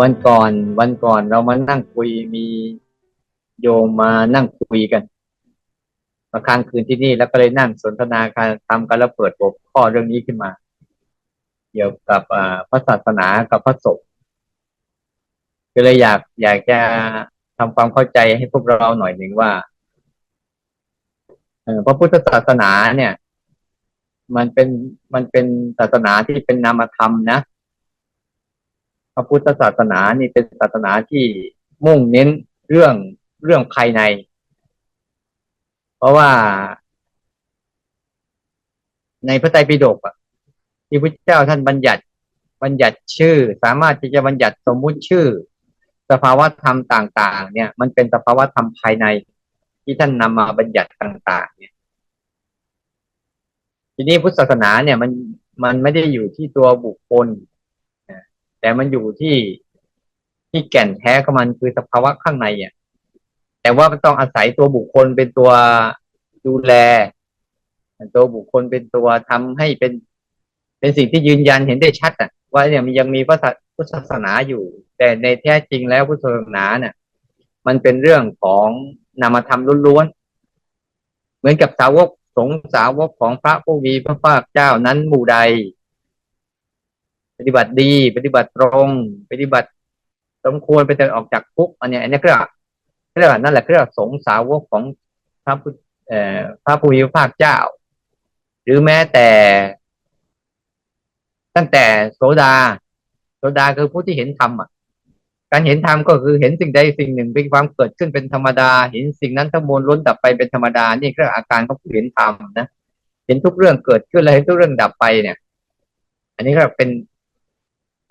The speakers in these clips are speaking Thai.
วันก่อน วันก่อนเรามานั่งคุยมีโยมมานั่งคุยกันมาค้างคืนที่นี่แล้วก็เลยนั่งสนทนาการทำกันแล้วเปิดหัวข้อเรื่องนี้ขึ้นมา เกี่ยวกับพระศาสนากับพระสงฆ์ก็เลยอยากอยากจะทำความเข้าใจให้พวกเราหน่อยหนึ่งว่าพระพุทธศาสนาเนี่ย มันเป็นมันเป็นศาสนาที่เป็นนามธรรมนะ ระพุทธศาสนานี่เป็นศาสนาที่มุ่งเน้นเรื่องเรื่องภายใน เพราะว่า ในพระไตรปิฎกอะที่พระเจ้าท่านบัญญัติบัญญัติชื่อ สามารถที่จะบัญญัติสมมุติชื่อ สภาวะธรรมต่าง ๆ เนี่ย มันเป็นสภาวะธรรมภายใน ที่ท่านนำมาบัญญัติต่าง ๆ เนี่ย ทีนี้พุทธศาสนาเนี่ยมันมันไม่ได้อยู่ที่ตัวบุคคล แต่มันอยู่ที่ที่แก่นแท้ของมันคือสภาวะข้างในอะแต่ว่ามันต้องอาศัยตัวบุคคลเป็นตัวดูแล ตัวบุคคลเป็นตัวทำให้เป็นเป็นสิ่งที่ยืนยันเห็นได้ชัดอะ ว่าเนี่ยมันยังมีพระศาพุทธศาสนาอยู่ แต่ในแท้จริงแล้วพุทธศาสนาเนี่ยมันเป็นเรื่องของนามธรรมล้วนๆเหมือนกับสาวกสงฆ์สาวกของพระผู้มีพระภาคเจ้านั้นหมู่ใด ปฏิบัติดี ปฏิบัติตรง ปฏิบัติสมควรไปแต่ออกจากคุกอันนี้อันนี้ก็เรียกว่าเรียกว่านั่นแหละเรียกว่าสงสาวกของพระพุทธพระผู้มีภาคเจ้า หรือแม้แต่ ตั้งแต่โสดาโสดาคือผู้ที่เห็นธรรมอะ การเห็นธรรมก็คือเห็นสิ่งใดสิ่งหนึ่งเป็นความเกิดขึ้นเป็นธรรมดา เห็นสิ่งนั้นทั้งมวลล้นดับไปเป็นธรรมดา นี่คืออาการของผู้เห็นธรรมนะเห็นทุกเรื่องเกิดขึ้นแล้วเห็นทุกเรื่องดับไปเนี่ย อันนี้ก็เป็น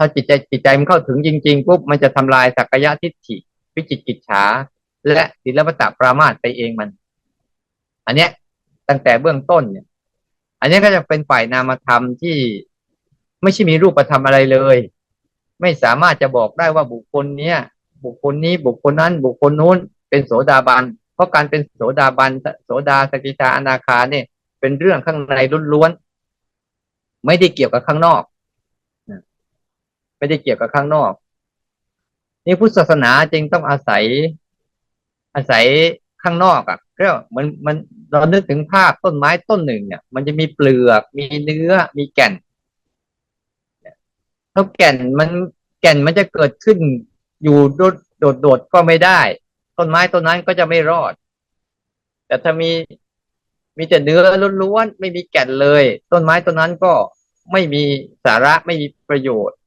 ถ้าจิตใจจิตใจมันเข้าถึงจริงๆปุ๊บมันจะทำลายสักกายทิฏฐิวิจิตกิจฉาและศิลปตะปรามาสไปเองมัน อันเนี้ยตั้งแต่เบื้องต้นเนี่ย อันนี้ก็จะเป็นฝ่ายนามธรรมที่ไม่ใช่มีรูปธรรมอะไรเลย ไม่สามารถจะบอกได้ว่าบุคคลเนี้ยบุคคลนี้บุคคลนั้น บุคคลนู้น เป็นโสดาบันเพราะการเป็นโสดาบันโสดาสกิทาอนาคาเนี่ย เป็นเรื่องข้างในล้วนๆไม่ได้เกี่ยวกับข้างนอก ไม่ได้เกี่ยวกับข้างนอก นี่พุทธศาสนาจึงต้องอาศัย อาศัยข้างนอกอะ่ะก็มันมันเรานึกถึงภาพต้นไม้ต้นหนึ่งเนี่ย มันจะมีเปลือก มีเนื้อ มีแก่นแล้วแก่นมันแก่นมันจะเกิดขึ้นอยู่โดดโดดโดดก็ไม่ได้ ต้นไม้ต้นนั้นก็จะไม่รอด แต่ถ้ามีมีแต่เนื้อล้วนๆไม่มีแก่นเลย ต้นไม้ต้นนั้นก็ไม่มีสาระไม่มีประโยชน์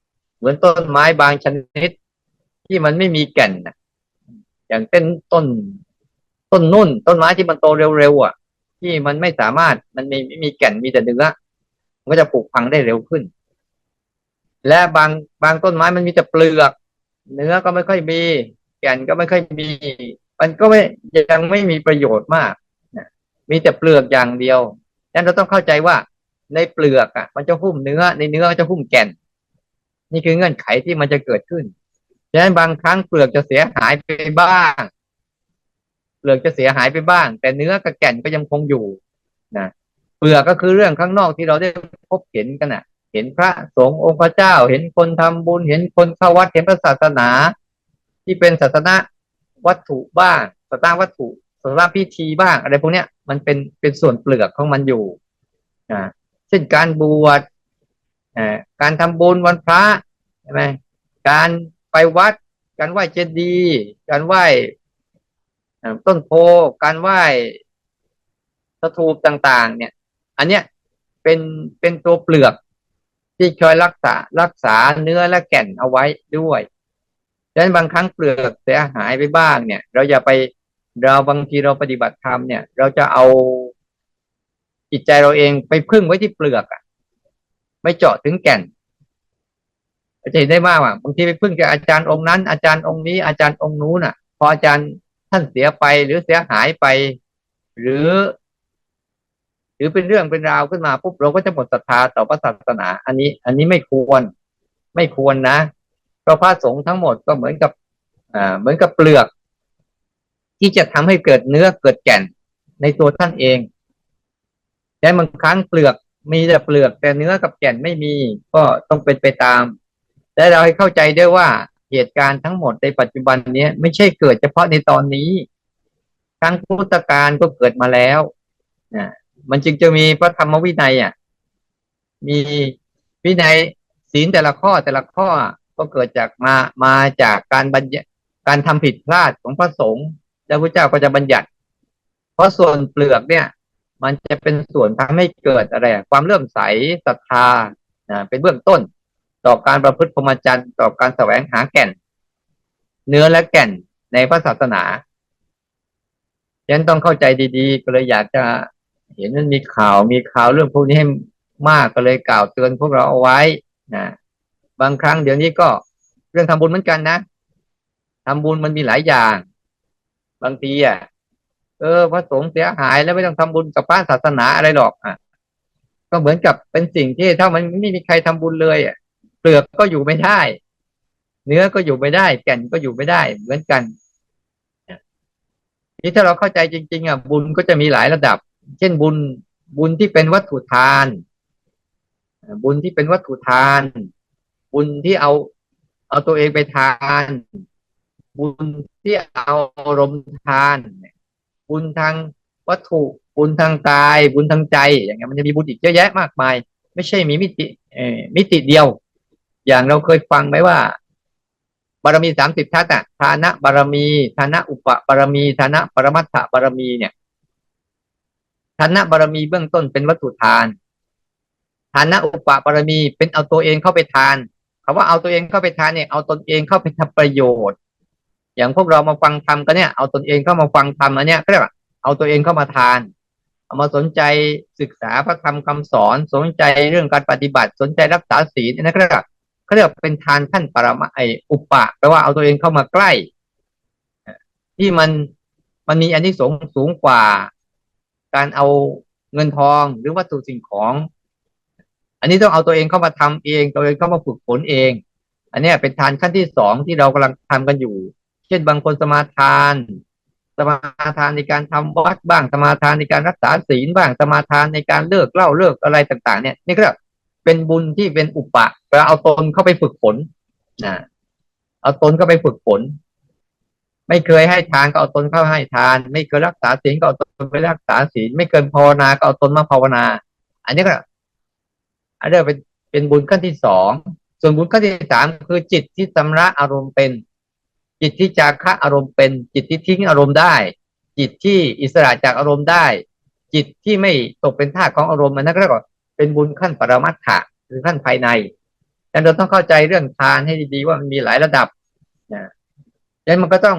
เหมือนต้นไม้บางชนิด ที่มันไม่มีแก่นนะอย่างเป็นต้น ต้นนุ่น ต้นไม้ที่มันโตเร็วๆอะ ที่มันไม่สามารถมันไม่ไม่มีแก่นมีแต่เนื้อมันก็จะปลูกพังได้เร็วขึ้น และบางบางต้นไม้มันมีแต่เปลือก เนื้อก็ไม่ค่อยมี แก่นก็ไม่ค่อยมี มันก็ไม่ยังไม่มีประโยชน์มากนะมีแต่เปลือกอย่างเดียวดังนั้นเราต้องเข้าใจว่าในเปลือกอะ มันจะหุ้มเนื้อในเนื้อจะหุ้มแก่น นี่คือเงื่อนไขที่มันจะเกิดขึ้นดังนั้นบางครั้งเปลือกจะเสียหายไปบ้าง เปลือกจะเสียหายไปบ้าง แต่เนื้อกับแก่นก็ยังคงอยู่นะเปลือกก็คือเรื่องข้างนอกที่เราได้พบเห็นกันน่ะ เห็นพระสงฆ์องค์พระเจ้า เห็นคนทำบุญ เห็นคนเข้าวัดเห็นพระศาสนา ที่เป็นศาสนาวัตถุบ้างสนาวัตถุสนาพิธีบ้าง อะไรพวกเนี้ยมันเป็นเป็นส่วนเปลือกของมันอยู่อ่าเช่นการบวช การทำบุญวันพระใช่ไหมการไปวัด การไหว้เจดีย์การไหว้ต้นโพการไหว้สถูปต่าง ๆ เนี่ย อันเนี้ยเป็นเป็นตัวเปลือกที่คอยรักษารักษาเนื้อและแก่นเอาไว้ด้วยดังนั้นบางครั้งเปลือกเสียหายไปบ้างเนี่ย เราอย่าไปเราบางทีเราปฏิบัติธรรมเนี่ย เราจะเอาจิตใจเราเองไปพึ่งไว้ที่เปลือกอะ ไม่เจาะถึงแก่นจะเห็นได้มากว่าบางทีไปพึ่งจากอาจารย์องค์นั้น อาจารย์องค์นี้อาจารย์องค์นู้นอะ พออาจารย์ท่านเสียไปหรือเสียหายไป หรือ หรือเป็นเรื่องเป็นราวขึ้นมาปุ๊บเราก็จะหมดศรัทธาต่อพระศาสนา อันนี้ อันนี้ไม่ควร ไม่ควรนะเพราะพระสงฆ์ทั้งหมดก็เหมือนกับอ่าเหมือนกับเปลือก ที่จะทำให้เกิดเนื้อเกิดแก่นในตัวท่านเองแต่บางครั้งเปลือก มีแต่เปลือกแต่เนื้อกับแก่นไม่มีก็ต้องเป็นไปตาม และเราให้เข้าใจด้วยว่าเหตุการณ์ทั้งหมดในปัจจุบันนี้ไม่ใช่เกิดเฉพาะในตอนนี้ครั้งพุทธกาลก็เกิดมาแล้วนะมันจึงจะมีพระธรรมวินัยอะ มีวินัยศีลแต่ละข้อแต่ละข้อก็เกิดจากมามาจากการบัญญัติการทำผิดพลาดของพระสงฆ์แล้วพระเจ้าก็จะบัญญัติ เพราะส่วนเปลือกเนี่ย มันจะเป็นส่วนทำให้เกิดอะไรความเลื่อมใสศรัทธาเป็นเบื้องต้น ต่อการประพฤติพรหมจรรย์ต่อการแสวงหาแก่น เนื้อและแก่นในพระศาสนาฉะนั้นต้องเข้าใจดีๆ ก็เลยอยากจะเห็นมันมีข่าวมีข่าวเรื่องพวกนี้ให้มากก็เลยกล่าวเตือนพวกเราเอาไว้นะบางครั้งเดี๋ยวนี้ก็เรื่องทำบุญเหมือนกันนะทำบุญมันมีหลายอย่าง บางทีอะ เออพระสงฆ์เสียหายแล้วไม่ต้องทำบุญกับพระศาสนาอะไรหรอกอะก็เหมือนกับเป็นสิ่งที่ถ้ามันไม่มีใครทำบุญเลยอะเปลือกก็อยู่ไม่ได้ เนื้อก็อยู่ไม่ได้ แก่นก็อยู่ไม่ได้ เหมือนกันนี่ถ้าเราเข้าใจจริง ๆ อะ บุญก็จะมีหลายระดับ เช่นบุญบุญที่เป็นวัตถุทาน บุญที่เป็นวัตถุทาน บุญที่เอา เอาตัวเองไปทาน บุญที่เอาอารมณ์ทาน บุญทางวัตถุบุญทางกายบุญทางใจ อย่างเงี้ยมันจะมีบุญอีกเยอะแยะมากมาย ไม่ใช่มีมิติเอ่อมิติเดียว อย่างเราเคยฟังไหมว่า บารมีสามสิบทัศน์อะทานะบารมีทานะอุปบารมีทานะปรมัตถบารมีเนี่ยทานะบารมีเบื้องต้นเป็นวัตถุทานฐานะอุปบารมีเป็นเอาตัวเองเข้าไปทานคำว่าเอาตัวเองเข้าไปทานเนี่ยเอาตนเองเข้าไปทำประโยชน์ อย่างพวกเรามาฟังธรรมกันเนี่ยเอาตนเองเข้ามาฟังธรรมอันเนี้ยก็เรียกว่าเอาตัวเองเข้ามาทาน เอามาสนใจศึกษาพระธรรมคำสอน สนใจเรื่องการปฏิบัติสนใจรักษาศีลนั่นก็เรียกว่าเขาเรียกเป็นทานขั้นปรมาไออุปะแปลว่าเอาตัวเองเข้ามาใกล้ ที่มันมันมีอันที่สงสูงกว่า การเอาเงินทองหรือวัตถุสิ่งของ อันนี้ต้องเอาตัวเองเข้ามาทำเอง ตัวเองเข้ามาฝึกฝนเอง อันนี้เป็นทานขั้นที่สองที่เรากำลังทำกันอยู่ ช่นบางคนสมาทาน สมาทานในการทำวัดบ้างสมาทานในการรักษาศีลบ้างสมาทานในการเลิกเล้าเลิกอะไรต่าง ๆ เนี่ยนี่ก็เป็นบุญที่เป็นอุปะเราเอาตนเข้าไปฝึกฝนนะเอาตนเข้าไปฝึกฝน ไม่เคยให้ทานก็เอาตนเข้าให้ทาน ไม่เคยรักษาศีลก็เอาตนไปรักษาศีลไม่เคยภาวนาก็เอาตนมาภาวนา อันนี้ก็อันนี้เป็นเป็นบุญขั้นที่สองส่วนบุญขั้นที่สามคือจิตที่ชำระอารมณ์เป็น จิตที่จาคะอารมณ์เป็น จิตที่ทิ้งอารมณ์ได้ จิตที่อิสระจากอารมณ์ได้ จิตที่ไม่ตกเป็นท่าของอารมณ์มันนั่นก็เรียกว่าเป็นบุญขั้นปรมัตถะหรือขั้นภายในแต่เราต้องเข้าใจเรื่องทานให้ดีๆว่ามันมีหลายระดับนะดังนั้นมันก็ต้อง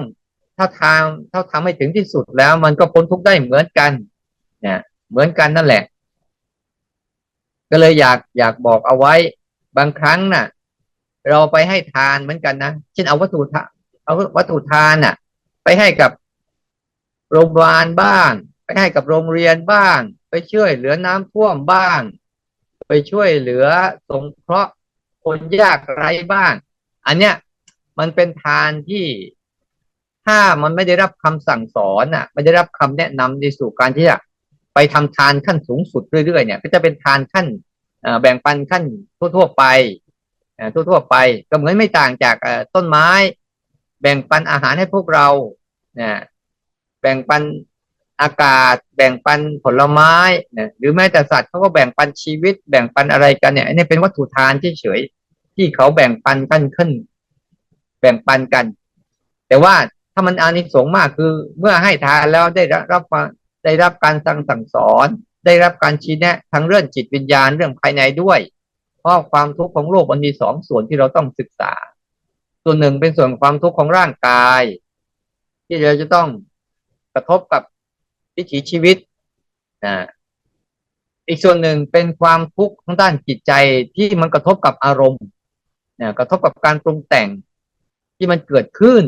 ถ้าทางถ้าทำให้ถึงที่สุดแล้ว มันก็พ้นทุกข์ได้เหมือนกันนะเหมือนกันนั่นแหละ ก็เลยอยากอยากบอกเอาไว้บางครั้งน่ะ เราไปให้ทานเหมือนกันนะเช่นเอาวัตถุทาน เอาวัตถุทานน่ะ ไปให้กับโรงพยาบาลบ้าง ไปให้กับโรงเรียนบ้าง ไปช่วยเหลือน้ำท่วมบ้าง ไปช่วยเหลือสงเคราะห์คนยากไร้บ้าง อันเนี้ยมันเป็นทานที่ถ้ามันไม่ได้รับคำสั่งสอนอะ ไม่ได้รับคำแนะนำในสู่การที่จะไปทำทานขั้นสูงสุดเรื่อยๆเนี่ย ก็จะเป็นทานขั้นแบ่งปันขั้นทั่วๆไปทั่วๆไป ก็เหมือนไม่ต่างจากต้นไม้ แบ่งปันอาหารให้พวกเราเนี่ยแบ่งปันอากาศ แบ่งปันผลไม้นะหรือแม้แต่สัตว์เขาก็แบ่งปันชีวิต แบ่งปันอะไรกันเนี่ยอันนี้เป็นวัตถุทานเฉยๆที่เขาแบ่งปันกันขึ้น แบ่งปันกัน แต่ว่าถ้ามันอานิสงส์มากคือ เมื่อให้ทานแล้วได้รับได้รับการสั่งสั่งสอน ได้รับการชี้แนะทั้งเรื่องจิตวิญญาณเรื่องภายในด้วย เพราะความทุกข์ของโลกมันมีสองส่วนที่เราต้องศึกษา ส่วนหนึ่งเป็นส่วนความทุกข์ของร่างกาย ที่เราจะต้องกระทบกับวิถีชีวิตนะอีกส่วนหนึ่งเป็นความทุกข์ทางด้านจิตใจที่มันกระทบกับอารมณ์นะกระทบกับการปรุงแต่งที่มันเกิดขึ้น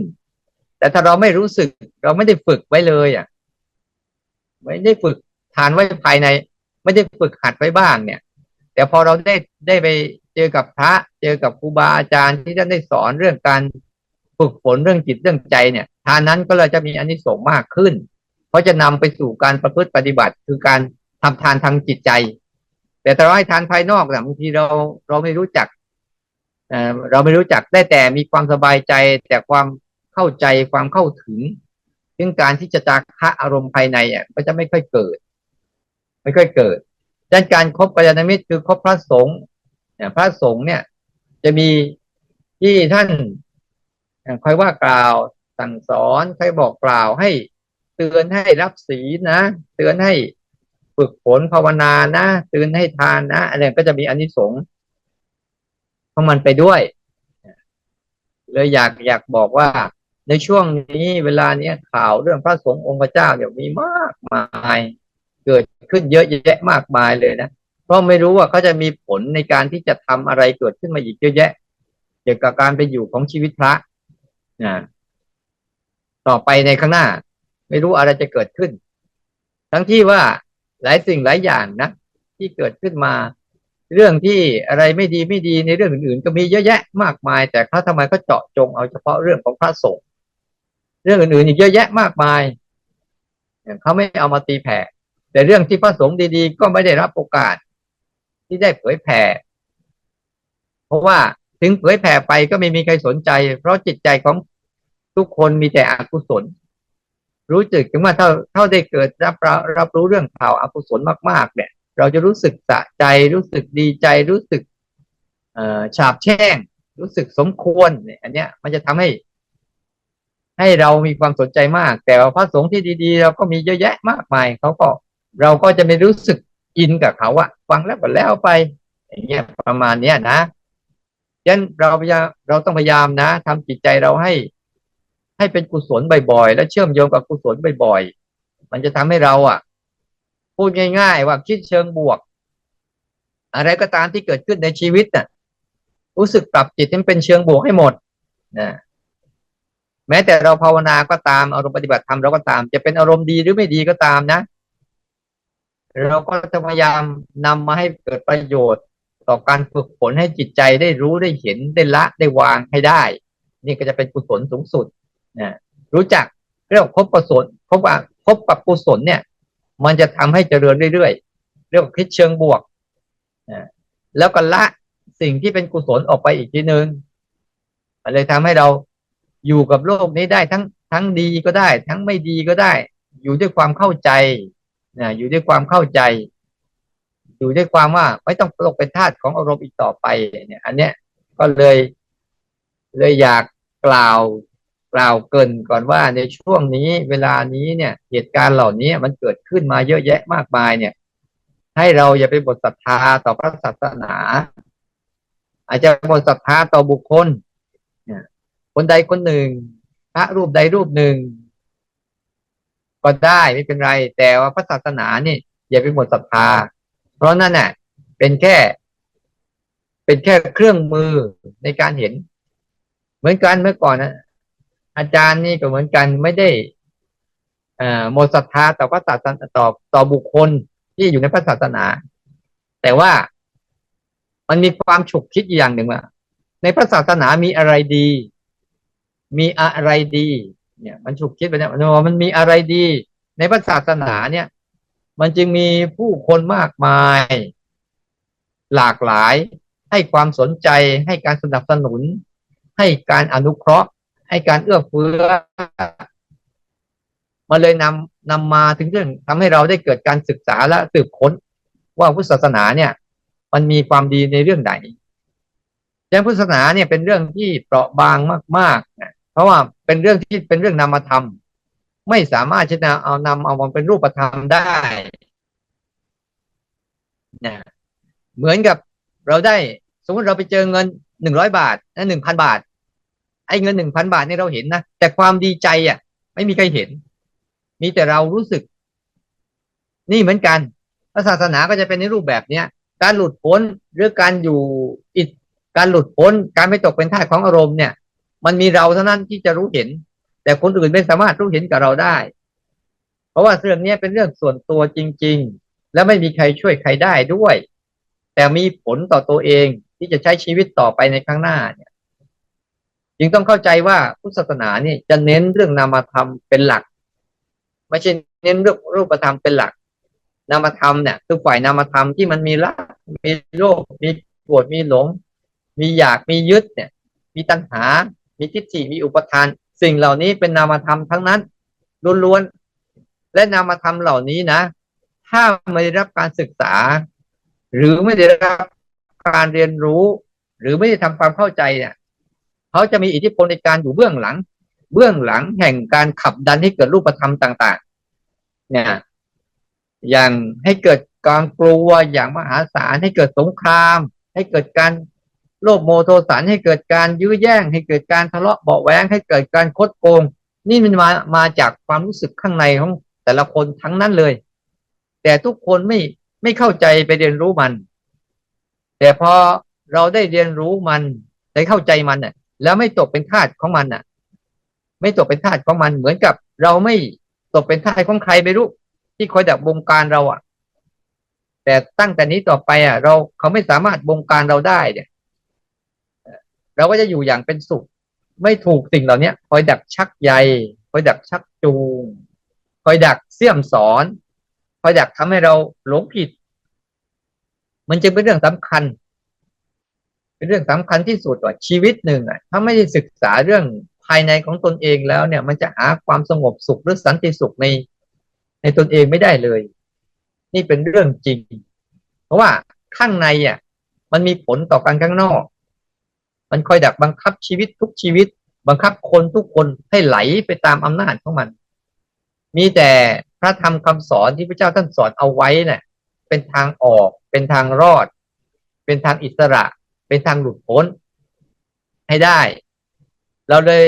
แต่ถ้าเราไม่รู้สึก เราไม่ได้ฝึกไว้เลยอะไม่ได้ฝึกทานไว้ภายใน ไม่ได้ฝึกหัดไว้บ้างเนี่ย แต่พอเราได้ได้ไป เจอกับพระ เจอกับครูบาอาจารย์ที่ท่านได้สอนเรื่องการฝึกฝนเรื่องจิตเรื่องใจเนี่ยทานนั้นก็เลยจะมีอานิสงส์มากขึ้น เพราะจะนำไปสู่การประพฤติปฏิบัติ คือการทำทานทางจิตใจ แต่ถ้าเราให้ทานภายนอกเนี่ยบางทีเราเราไม่รู้จักเเราไม่รู้จักได้แต่มีความสบายใจ แต่ความเข้าใจความเข้าถึงซึ่งการที่จะจาคะอารมณ์ภายในอะก็จะไม่ค่อยเกิด ไม่ค่อยเกิดดังนั้นการคบกัลยาณมิตรคือคบพระสงฆ์ พระสงฆ์เนี่ย จะมีที่ท่านคอยว่ากล่าวสั่งสอนคอยบอกกล่าวให้เตือนให้รับศีลนะ เตือนให้ฝึกฝนภาวนานะเตือนให้ทานนะอะไรก็จะมีอนิสงส์ของมันไปด้วยเลยอยากอยากบอกว่าในช่วงนี้เวลาเนี้ยข่าวเรื่องพระสงฆ์องค์พระเจ้าเนี่ยวมีมากมาย เกิดขึ้นเยอะแยะมากมายเลยนะ เพราะไม่รู้ว่าเขาจะมีผลในการที่จะทำอะไรเกิดขึ้นมาอีกเยอะแยะ เกี่ยวกับการเป็นอยู่ของชีวิตพระนะต่อไปในข้างหน้า ไม่รู้อะไรจะเกิดขึ้น ทั้งที่ว่าหลายสิ่งหลายอย่างนะที่เกิดขึ้นมา เรื่องที่อะไรไม่ดีไม่ดีในเรื่องอื่นๆ ก็มีเยอะแยะมากมาย แต่เขาทำไมก็เจาะจงเอาเฉพาะเรื่องของพระสงฆ์เรื่องอื่นๆอีกเยอะแยะมากมายเขาไม่เอามาตีแผ่แต่เรื่องที่พระสงฆ์ดีๆ ก็ไม่ได้รับโอกาส ที่ได้เผยแผ่ เพราะว่าถึงเผยแผ่ไปก็ไม่มีใครสนใจ เพราะจิตใจของทุกคนมีแต่อกุศล รู้จึกถึงว่าเท่าเท่าได้เกิดรับรับรู้เรื่องข่าวอกุศลมาก ๆ เนี่ย เราจะรู้สึกสะใจรู้สึกดีใจรู้สึกฉาบแช่ง รู้สึกสมควรเนี่ยอันเนี้ย มันจะทำให้ ให้เรามีความสนใจมาก แต่พระสงฆ์ที่ดี ๆ เราก็มีเยอะแยะมากมายเขาก็เราก็จะไม่รู้สึก อินกับเขาอะฟังแล้วก็แล้วไป อย่างเงี้ยประมาณเนี้ยนะฉะนั้นเราพยายามเราต้องพยายามนะทำจิตใจเราให้ ให้เป็นกุศลบ่อยๆ และเชื่อมโยงกับกุศลบ่อยๆ มันจะทำให้เราอะ พูดง่าย ๆ ว่าคิดเชิงบวก อะไรก็ตามที่เกิดขึ้นในชีวิตน่ะ รู้สึกปรับจิตให้มันเป็นเชิงบวกให้หมดนะแม้แต่เราภาวนาก็ตามอารมณ์ปฏิบัติธรรมเราก็ตาม จะเป็นอารมณ์ดีหรือไม่ดีก็ตามนะ เราก็จะพยายามนำมาให้เกิดประโยชน์ ต่อการฝึกฝนให้จิตใจได้รู้ได้เห็นได้ละได้วางให้ได้ นี่ก็จะเป็นกุศลสูงสุดนะรู้จักเรื่องคบกุศลคบว่าคบกับกุศลเนี่ย มันจะทำให้เจริญเรื่อยๆเรียกว่าคิดเชิงบวกนะแล้วก็ละสิ่งที่เป็นกุศลออกไปอีกทีนึงมันเลยทำให้เราอยู่กับโลกนี้ได้ทั้งทั้งดีก็ได้ ทั้งไม่ดีก็ได้ อยู่ด้วยความเข้าใจ นะอยู่ด้วยความเข้าใจ อยู่ด้วยความว่าไม่ต้องตกเป็นทาสของอารมณ์อีกต่อไปเนี่ย อันเนี้ยก็เลย เลยอยากกล่าวกล่าวเกินก่อนว่าในช่วงนี้เวลานี้เนี่ย เหตุการณ์เหล่านี้มันเกิดขึ้นมาเยอะแยะมากมายเนี่ย ให้เราอย่าไปบดศรัทธาต่อพระศาสนา อาจจะบดศรัทธาต่อบุคคลคนใดคนหนึ่ง พระรูปใดรูปหนึ่ง ก็ได้ไม่เป็นไร แต่ว่าพระศาสนาเนี่ยอย่าไปหมดศรัทธา เพราะนั่นน่ะ เป็นแค่ เป็นแค่เครื่องมือในการเห็น เหมือนกันเมื่อก่อนนะอาจารย์นี่ก็เหมือนกันไม่ได้อ่าหมดศรัทธาต่อพระศาสนาต่อต่อบุคคลที่อยู่ในพระศาสนา แต่ว่ามันมีความฉุกคิดอย่างหนึ่งว่าในพระศาสนามีอะไรดี มีอะไรดี เนี่ยมันฉุกคิดไปเนี่ยมันมีอะไรดี ในพระศาสนาเนี่ย มันจึงมีผู้คนมากมาย หลากหลาย ให้ความสนใจให้การสนับสนุน ให้การอนุเคราะห์ ให้การเอื้อเฟื้อมาเลยนำนำมาถึงเรื่องทำให้เราได้เกิดการศึกษาและสืบค้น ว่าพุทธศาสนาเนี่ย มันมีความดีในเรื่องไหนยังพุทธศาสนาเนี่ยเป็นเรื่องที่เปราะบางมากๆนะ เพราะว่าเป็นเรื่องที่เป็นเรื่องนามธรรม ไม่สามารถที่จะเอานำเอามาเป็นรูปธรรมได้นะเหมือนกับเราได้ สมมติเราไปเจอเงินหนึ่งร้อยบาทนะหนึ่งพันบาท ไอ้เงินหนึ่งพันบาทนี่เราเห็นนะแต่ความดีใจอะ ไม่มีใครเห็น มีแต่เรารู้สึก นี่เหมือนกันพระศาสนาก็จะเป็นในรูปแบบเนี้ย การหลุดพ้นหรือการอยู่อิดการหลุดพ้น การไม่ตกเป็นทาสของอารมณ์เนี่ย มันมีเราเท่านั้นที่จะรู้เห็น แต่คนอื่นไม่สามารถรู้เห็นกับเราได้ เพราะว่าเรื่องนี้เป็นเรื่องส่วนตัวจริง ๆ และไม่มีใครช่วยใครได้ด้วย แต่มีผลต่อตัวเองที่จะใช้ชีวิตต่อไปในข้างหน้าเนี่ยจึงต้องเข้าใจว่าพุทธศาสนาเนี่ยจะเน้นเรื่องนามธรรมเป็นหลัก ไม่ใช่เน้นเรื่องรูปธรรมเป็นหลัก นามธรรมเนี่ยคือฝ่ายนามธรรมที่มันมีรักมีโลภมีโกรธมีหลง มีอยากมียึดเนี่ย มีตัณหา มีทิฏฐิมีอุปทาน สิ่งเหล่านี้เป็นนามธรรมทั้งนั้นล้วนๆและนามธรรมเหล่านี้นะ ถ้าไม่ได้รับการศึกษา หรือไม่ได้รับการเรียนรู้ หรือไม่ได้ทำความเข้าใจเนี่ยเขาจะมีอิทธิพลในการอยู่เบื้องหลัง เบื้องหลังแห่งการขับดันให้เกิดรูปธรรมต่าง ๆ เนี่ยอย่างให้เกิดการกลัวอย่างมหาศาลให้เกิดสงคราม ให้เกิดการ โลภโมโทสันให้เกิดการยื้อแย่ง ให้เกิดการทะเลาะเบาะแวงให้เกิดการคดโกง นี่มันมามาจากความรู้สึกข้างในของแต่ละคนทั้งนั้นเลย แต่ทุกคนไม่ไม่เข้าใจไปเรียนรู้มัน แต่พอเราได้เรียนรู้มันได้เข้าใจมันน่ะ แล้วไม่ตกเป็นทาสของมันน่ะ ไม่ตกเป็นทาสของมันเหมือนกับ เราไม่ตกเป็นทาสของใครไม่รู้ที่คอยดักบงการเราอะ แต่ตั้งแต่นี้ต่อไปอะ เราเขาไม่สามารถบงการเราได้เนี่ย เราก็จะอยู่อย่างเป็นสุข ไม่ถูกสิ่งเหล่านี้คอยดักชักใยคอยดักชักจูงคอยดักเสี่ยมสอนคอยดักทำให้เราหลงผิด มันจึงเป็นเรื่องสำคัญ เป็นเรื่องสำคัญที่สุดว่าชีวิตหนึ่งอะถ้าไม่ได้ศึกษาเรื่องภายในของตนเองแล้วเนี่ย มันจะหาความสงบสุขหรือสันติสุขในในตนเองไม่ได้เลย นี่เป็นเรื่องจริง เพราะว่าข้างในอะมันมีผลต่อการข้างนอก มันคอยดักบังคับชีวิตทุกชีวิต บังคับคนทุกคนให้ไหลไปตามอำนาจของมัน มีแต่พระธรรมคำสอนที่พระเจ้าท่านสอนเอาไว้เนี่ยเป็นทางออก เป็นทางรอด เป็นทางอิสระ เป็นทางหลุดพ้น ให้ได้ เราเลย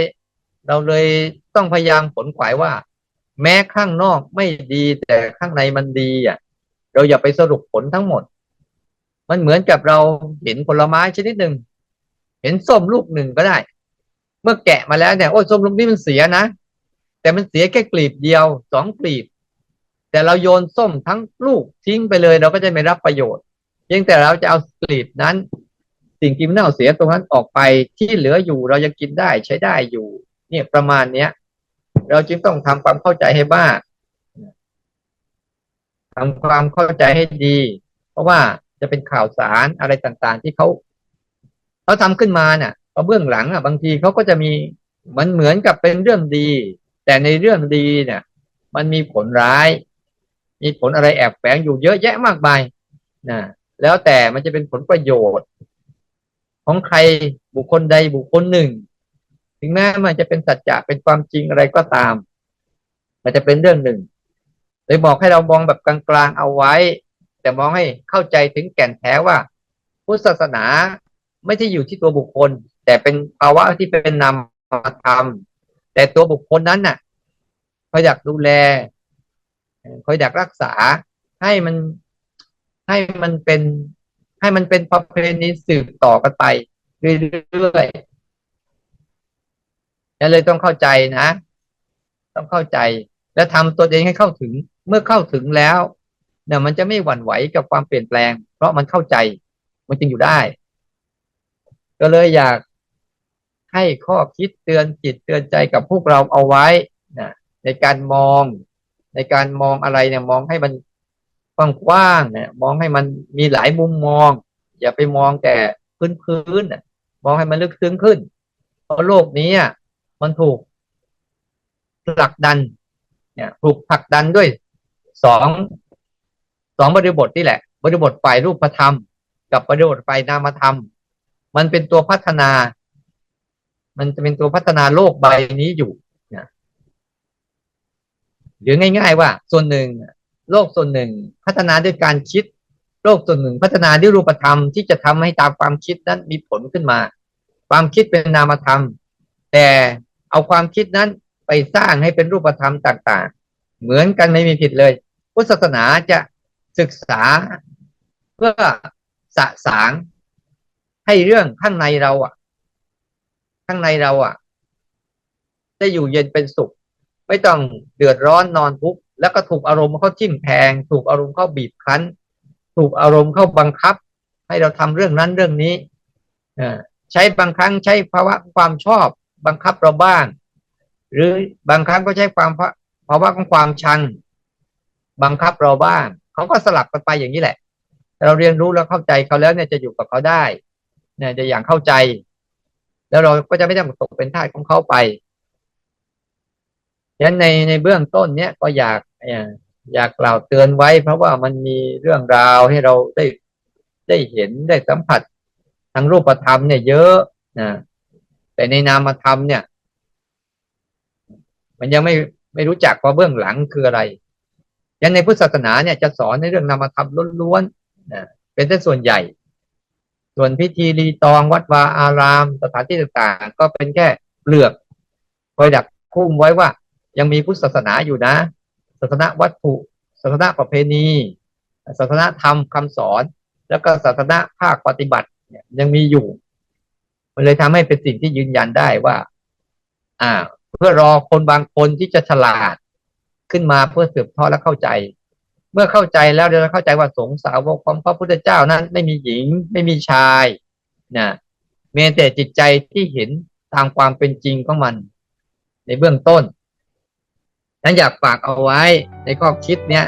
เราเลยต้องพยายามผลขวายว่า แม้ข้างนอกไม่ดีแต่ข้างในมันดีอะ เราอย่าไปสรุปผลทั้งหมด มันเหมือนกับเราเห็นผลไม้ชนิดหนึ่ง เห็นส้มลูกหนึ่งก็ได้ เมื่อแกะมาแล้วเนี่ยโอ้ยส้มลูกนี้มันเสียนะ แต่มันเสียแค่กลีบเดียวสองกลีบ แต่เราโยนส้มทั้งลูกทิ้งไปเลย เราก็จะไม่รับประโยชน์เพียงแต่เราจะเอากลีบนั้น สิ่งที่มันเน่าเสียตรงนั้นออกไปที่เหลืออยู่เรายังกินได้ใช้ได้อยู่ เนี่ยประมาณเนี้ย เราจึงต้องทำความเข้าใจให้บ้างทำความเข้าใจให้ดี เพราะว่าจะเป็นข่าวสารอะไรต่างๆ ที่เขา เขาทำขึ้นมาเนี่ยเบื้องหลังอะบางทีเขาก็จะมีมันเหมือนกับเป็นเรื่องดี แต่ในเรื่องดีเนี่ย มันมีผลร้าย มีผลอะไรแอบแฝงอยู่เยอะแยะมากมายนะแล้วแต่มันจะเป็นผลประโยชน์ ของใครบุคคลใดบุคคลหนึ่ง ถึงแม้มันจะเป็นสัจจะเป็นความจริงอะไรก็ตาม มันจะเป็นเรื่องหนึ่งเลยบอกให้เรามองแบบกลางๆเอาไว้ แต่มองให้เข้าใจถึงแก่นแท้ว่า พุทธศาสนา ไม่ใช่อยู่ที่ตัวบุคคล แต่เป็นภาวะที่เป็นนามธรรม แต่ตัวบุคคลนั้นน่ะเขาอยากดูแลเขาอยากรักษาให้มันให้มันเป็นให้มันเป็นประเพณีสืบต่อกันไปเรื่อยๆนั่นเลยต้องเข้าใจนะ ต้องเข้าใจ และทำตัวเองให้เข้าถึง เมื่อเข้าถึงแล้วเนี่ยมันจะไม่หวั่นไหวกับความเปลี่ยนแปลง เพราะมันเข้าใจ มันจึงอยู่ได้ ก็เลยอยากให้ข้อคิดเตือนจิตเตือนใจกับพวกเราเอาไว้นะในการมอง ในการมองอะไรเนี่ยมองให้มันกว้างๆเนี่ยมองให้มันมีหลายมุมมอง อย่าไปมองแต่พื้นๆมองให้มันลึกซึ้งขึ้น เพราะโลกนี้มันถูกผลักดัน เนี่ยถูกผลักดันด้วยสองสองบริบทนี่แหละ บริบทฝ่ายรูปธรรม กับบริบทฝ่ายนามธรรม มันเป็นตัวพัฒนา มันจะเป็นตัวพัฒนาโลกใบนี้อยู่นะหรือง่าย ๆ ว่า ส่วนหนึ่ง โลกส่วนหนึ่ง พัฒนาด้วยการคิด โลกส่วนหนึ่ง พัฒนาด้วยรูปธรรมที่จะทำให้ตามความคิดนั้นมีผลขึ้นมา ความคิดเป็นนามธรรม แต่เอาความคิดนั้นไปสร้างให้เป็นรูปธรรมต่าง ๆ เหมือนกันไม่มีผิดเลย พุทธศาสนาจะศึกษาเพื่อสะสาง ให้เรื่องข้างในเราอะ ข้างในเราอะ ได้อยู่เย็นเป็นสุข ไม่ต้องเดือดร้อนนอนทุกข์แล้วก็ถูกอารมณ์เขาจิ้มแทง ถูกอารมณ์เขาบีบคั้น ถูกอารมณ์เขาบังคับ ให้เราทำเรื่องนั้นเรื่องนี้อใช้บางครั้งใช้ภาวะความชอบ บังคับเราบ้าง หรือบางครั้งก็ใช้ความภาวะของความชัง บังคับเราบ้างเขาก็สลับกันไปอย่างนี้แหละ เราเรียนรู้แล้วเข้าใจเขาแล้วเนี่ยจะอยู่กับเขาได้ เนี่ยจะอย่างเข้าใจ แล้วเราก็จะไม่ต้องตกเป็นทาสของเขาไปฉะนั้นในในเบื้องต้นเนี้ยก็อยากอยากกล่าวเตือนไว้ เพราะว่ามันมีเรื่องราวให้เราได้ได้เห็นได้สัมผัสทางรูปธรรมเนี่ยเยอะนะแต่ในนามธรรมเนี่ย มันยังไม่ไม่รู้จักว่าเบื้องหลังคืออะไรยังในพุทธศาสนาเนี่ยจะสอนในเรื่องนามธรรมล้วนๆนะเป็นแต่ส่วนใหญ่ ส่วนพิธีรีตองวัดวาอาราม สถานที่ต่างๆ ก็เป็นแค่เปลือกคอยดักคุ้มไว้ว่า ยังมีพุทธศาสนาอยู่นะ ศาสนาวัตถุ ศาสนาประเพณี ศาสนาธรรมคำสอน แล้วก็ศาสนาภาคปฏิบัติเนี่ยยังมีอยู่ มันเลยทำให้เป็นสิ่งที่ยืนยันได้ว่า อ่า เพื่อรอคนบางคนที่จะฉลาดขึ้นมาเพื่อสืบทอดและเข้าใจ เมื่อเข้าใจแล้วเดี๋ยวเราเข้าใจว่าสงสาวกของพระพุทธเจ้านั้น ไม่มีหญิงไม่มีชายนะเมีแต่จิตใจที่เห็นตามความเป็นจริงของมัน ในเบื้องต้นนั้นอยากฝากเอาไว้ในข้อคิดเนี้ย